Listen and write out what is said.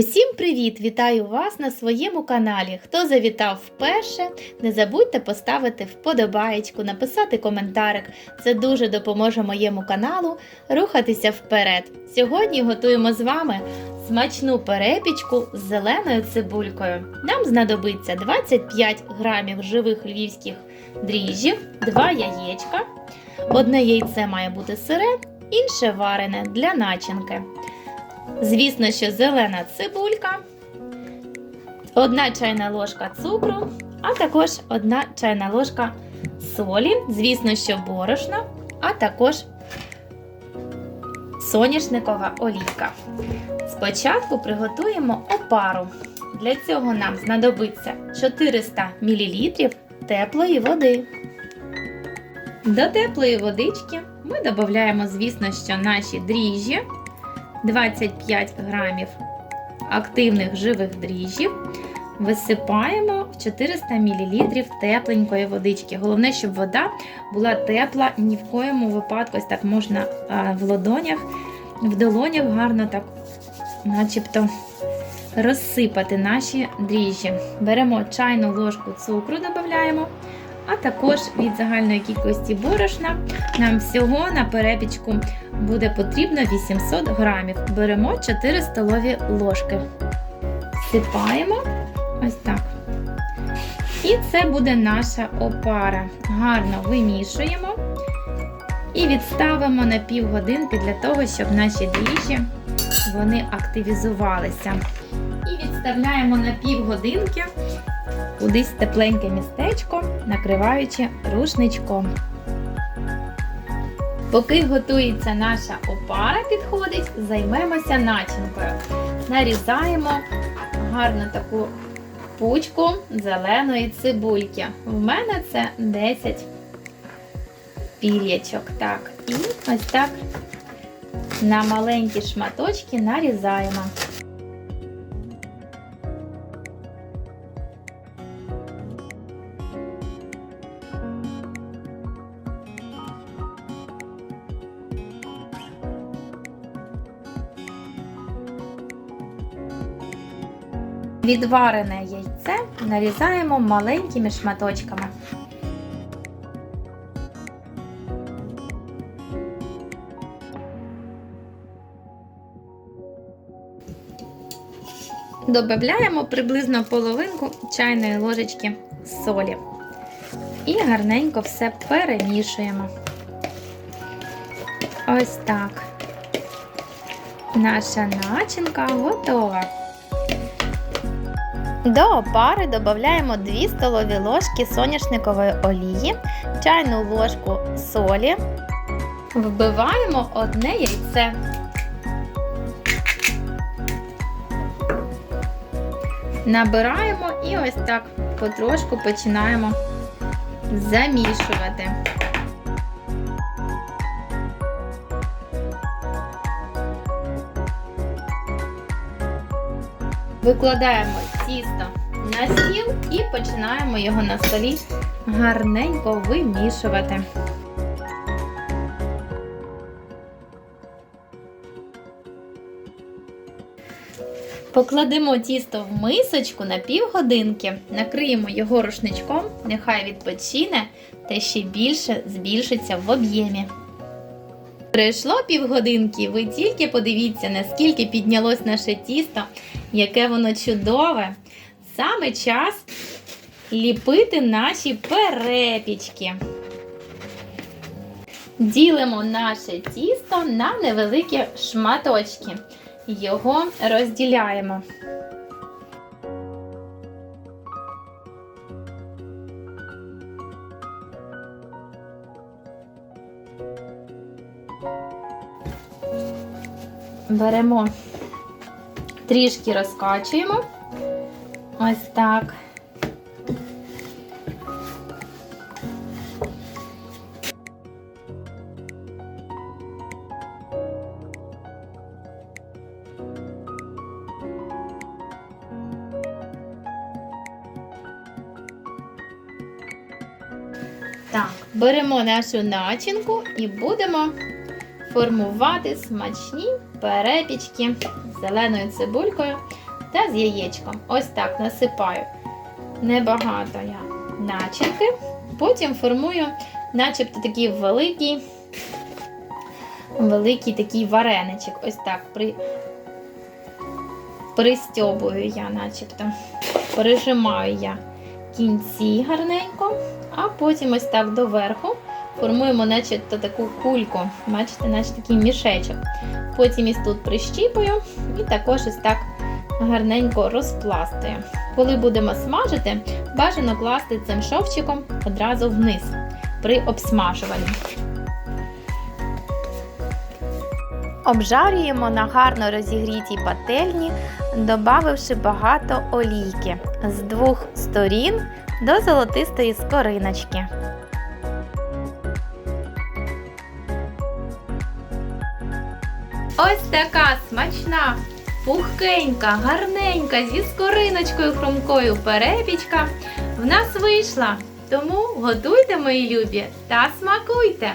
Усім привіт! Вітаю вас на своєму каналі. Хто завітав вперше, не забудьте поставити вподобаєчку, написати коментарик. Це дуже допоможе моєму каналу рухатися вперед. Сьогодні готуємо з вами смачну перепічку з зеленою цибулькою. Нам знадобиться 25 грамів живих львівських дріжджів, 2 яєчка. Одне яйце має бути сире, інше варене для начинки. Звісно, що зелена цибулька, одна чайна ложка цукру, а також одна чайна ложка солі, звісно, що борошна, а також соняшникова олійка. Спочатку приготуємо опару. Для цього нам знадобиться 400 мл теплої води. До теплої водички ми додаємо, звісно, що наші дріжджі. 25 грамів активних живих дріжджів висипаємо в 400 мл тепленької водички. Головне, щоб вода була тепла, ні в коєму випадку ось так можна в ладонях, в долонях гарно так, начебто, розсипати наші дріжджі. Беремо чайну ложку цукру, додаємо. А також від загальної кількості борошна нам всього на перепічку буде потрібно 800 грамів. Беремо 4 столові ложки. Сипаємо ось так. І це буде наша опара. Гарно вимішуємо і відставимо на півгодинки для того, щоб наші дріжджі вони активізувалися. І відставляємо на півгодинки кудись тепленьке містечко, накриваючи рушничком. Поки готується наша опара, підходить, займемося начинкою. Нарізаємо гарну таку пучку зеленої цибульки. В мене це 10 пір'ячок. Так, і ось так на маленькі шматочки нарізаємо. Відварене яйце нарізаємо маленькими шматочками. Додаємо приблизно половинку чайної ложечки солі. І гарненько все перемішуємо. Ось так. Наша начинка готова. До опари додаємо 2 столові ложки соняшникової олії, чайну ложку солі, вбиваємо одне яйце. Набираємо і ось так потрошку починаємо замішувати. Викладаємо тісто на стіл і починаємо його на столі гарненько вимішувати. Покладемо тісто в мисочку на півгодинки, накриємо його рушничком, нехай відпочине та ще більше збільшиться в об'ємі. Пройшло півгодинки, ви тільки подивіться, наскільки піднялось наше тісто, яке воно чудове. Саме час ліпити наші перепічки. Ділимо наше тісто на невеликі шматочки. Його розділяємо. Беремо, трішки розкачуємо. Ось так. Так, беремо нашу начинку і будемо формувати смачні перепічки з зеленою цибулькою та з яєчком. Ось так насипаю небагато я начинки. Потім формую, начебто такий великий, великий такий вареничок. Ось так при... пристьобую я, начебто. Пережимаю я кінці гарненько, а потім ось так доверху формуємо, начебто, таку кульку. Бачите, наче такий мішечок. Потім із тут прищіпую і також ось так гарненько розпластую. Коли будемо смажити, бажано класти цим шовчиком одразу вниз при обсмажуванні. Обжарюємо на гарно розігрітій пательні, додавши багато олійки з двох сторін до золотистої скориночки. Ось така смачна, пухкенька, гарненька зі скориночкою хрумкою перепічка в нас вийшла. Тому готуйте, мої любі, та смакуйте!